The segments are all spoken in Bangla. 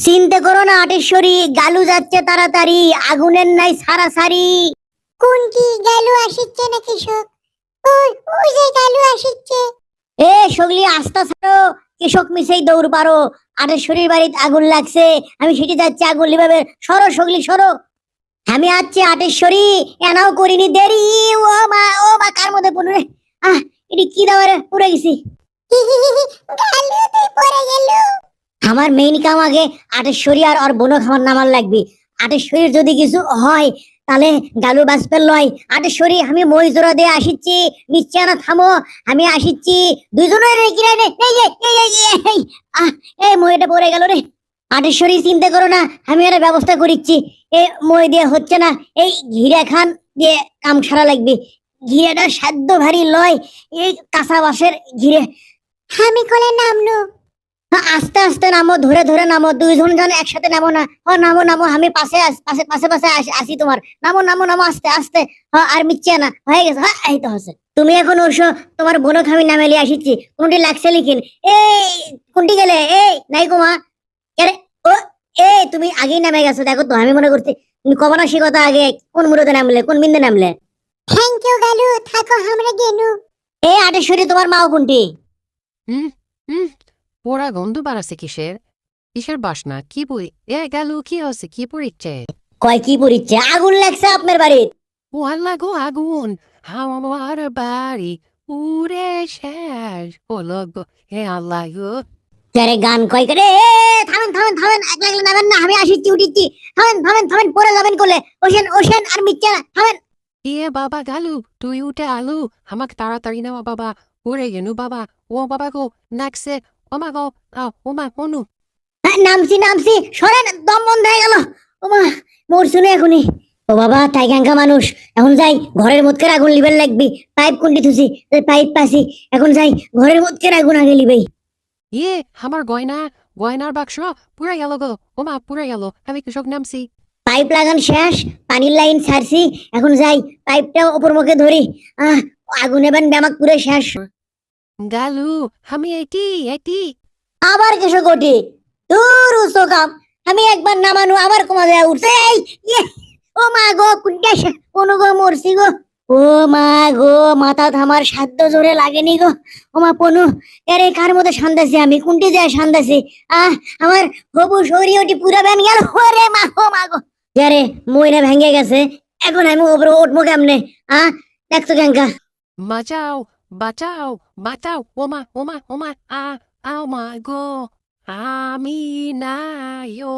চিন্তা করো না আটেশ্বরী। গালু যাচ্ছে তাড়াতাড়ি। আগুনের নাই সারাসারি। কোনটি গালু আসিচ্ছে না কৃষক ওই যে গালু আসিচ্ছে। এ সগলি আস্তা ছাড়ো। কৃষক মিশেই দৌড় পারো। আটেশ্বরীর বাড়িতে আগুন লাগছে। আমি সেটি যাচ্ছি আগুন লিভাবে সরো সগলি সরো। আমি আছি আটেশ্বরী। এনাও করিনি দেরি। ও মা ও মা কার মধ্যে পড়ল রে? আহ এটি কি দাওয়ারে? পড়ে গেছি। গালু তুই পড়ে গেল। আমার মেইন কাম আগে আটেশ্বরী আর ওর বোনক আমার নামার লাগবে। আটেশ্বরীর যদি কিছু হয় তাহলে গালু বাঁচপেল লয়। আটেশ্বরী আমি মই জোড়া দিয়ে আসিচ্ছি মিচ্ছানা থামো। আমি আসিচ্ছি দুইজনের রে কিরাই রে আহ এই পড়ে গেল রে। আটেশ্বরী চিন্তা করো না আমি একটা ব্যবস্থা করিচ্ছি। এ মই দিয়ে হচ্ছে না এই ঘিরা খান দিয়ে কাম সারা লাগবে। ঘিরেটা সাধ্য ভারী লয় এই কাঁচা বাঁশের ঘিরে আমি কলে হ্যাঁ, আস্তে আস্তে নামো ধরে ধরে নামো দুইজন জন একসাথে নামো না। হ নামো নামো আমি পাশে আস- পাশে পাশে পাশে আসি- তোমার। নামো নামো নামো আস্তে আস্তে। হ আর মিচ্ছে না হয়ে গেছে। হ্যাঁ এই তো হচ্ছে তুমি এখন ওসো তোমার বোনক আমি নামে লিয়ে আসিচ্ছি। কোনটি লাগছে লিখিন? এই কোনটি গেলে? এই নাই কুমা। আরে ও এই তুমি আগেই নামে গেছো দেখো তো আমি মনে করছি তুমি কবার আসি কথা আগে কোন মুরতে নামলে কোন বিন্দে নামলে? থ্যাংক ইউ গালু থাকো আমরা গেনু। এই আটেশ্বরী তোমার মাও কোনটি? হুম? পোড়া গন্ধ বাড়াছে কিসের? কিসের বাসনা? কি বই এ গেল কি হচ্ছে কি পড়িচ্ছে কয় কি পরিচ্ছে? আগুন লাগছে আপনার বাড়ির। ও আল্লাহ গো আগুন আমার বাড়ি উড়ে শেষ হলো গো। হে আল্লাহ গো। আরে গান কয় করে? থামেন থামেন থামেন। এক লাগলে নামেন না আমি আসিচ্ছি উঠিচ্ছি। থামেন থামেন থামেন যাবেন কোলে। ওশেন ওশেন আর মিথ্যা না থামেন। এ বাবা গালু তুই উঠে আলু। আমাকে তাড়াতাড়ি নেওয়া বাবা উড়ে গেনু বাবা। ও বাবা গো নাকছে ও মা গো আ, ও মা অনু। হ্যাঁ, নামছি নামছি। দম বন্ধ হয়ে গেল। ও মা মোর এখনই ও বাবা মানুষ। এখন যাই ঘরের মধ্যে আগুন লাগবি। পাইপ কোনটি থুসি পাইপ পাসি এখন যাই ঘরের মধ্যে আগুন আগে লিবেই। ইয়ে আমার গয়না গয়নার বাক্স পুরে গেল গো। ও মা পুরে গেল। আমি কৃষক নামছি। পাইপ লাগান শেষ পানির লাইন ছাড়ছি। এখন যাই পাইপটা ওপর মুখে ধরি। আহ আগুন এবার ব্যামাক পুরে শেষ। গালু আমি এটি এটি। আবার কেসো কোটি দূর উসো কাম আমি একবার নামানো আবার কমা দেয়া উঠছে। এই ইয়ে, ও মা গো কুন্ডা কোন গো মরছি গো। ও মা গো মাথা থামার সাধ্য জোরে লাগেনি গো। ও মা পনু এরে কার মধ্যে সান্দাছি আমি? কুন্টি যায় সান্দাছি আহ আমার হবু শরীরটি পুরা ব্যান গেল। ওরে মা ও মা গো। যারে মইনা ভেঙে গেছে। এখন আমি উপরে উঠবো কেমনে? আহ দেখছ কেঙ্কা? বাঁচাও বাঁচাও বাঁচাও ও মা ও মা ও মা আ আও মা গো আমি নাইও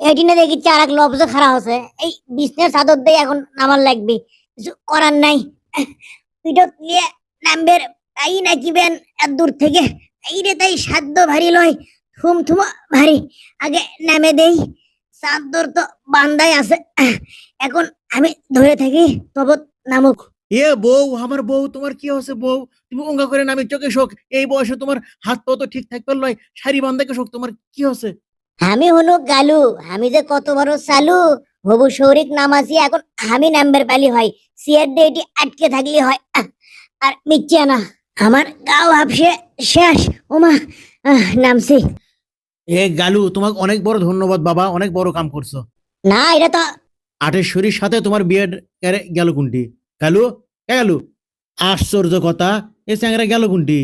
এটি না দেখি চার এক লবজ খারাপ হচ্ছে। এই বিষ্ণের চাদর দিয়ে এখন নামার লাগবে। করার নাই। পিঠত নিয়ে নামবের তাই নাকিবেন এত দূর থেকে? এই রে তাই সাধ্য ভারী লয় থুম থুম ভারী। আগে নামে দেই। চাদর তো বান্দাই আছে। এখন আমি ধরে থাকি তবে নামুক। এ বউ আমার বউ তোমার কি হচ্ছে বউ? তুমি অঙ্গা করে নামি চোখে শোক। এই বয়সে তোমার হাত পা তো ঠিক থাকবে নয় শাড়ি বান্ধাকে শোক তোমার কি হচ্ছে? আমি হনু গালু আমি যে কত বড় চালু হবু শৌরিক নামাজি এখন আমি নাম্বার পালি হয় সিয়ার ডেটি আটকে থাকলে হয় আর মিচ্ছে না। আমার গাও হাফসে শেষ ওমা নামছি। এ গালু তোমাকে অনেক বড় ধন্যবাদ বাবা অনেক বড় কাম করছ। না এটা তো আটেশ্বরীর সাথে তোমার বিয়ে গেল কোনটি? গালু কে গেল আশ্চর্য কথা এ চ্যাংরা গেল কোনটি?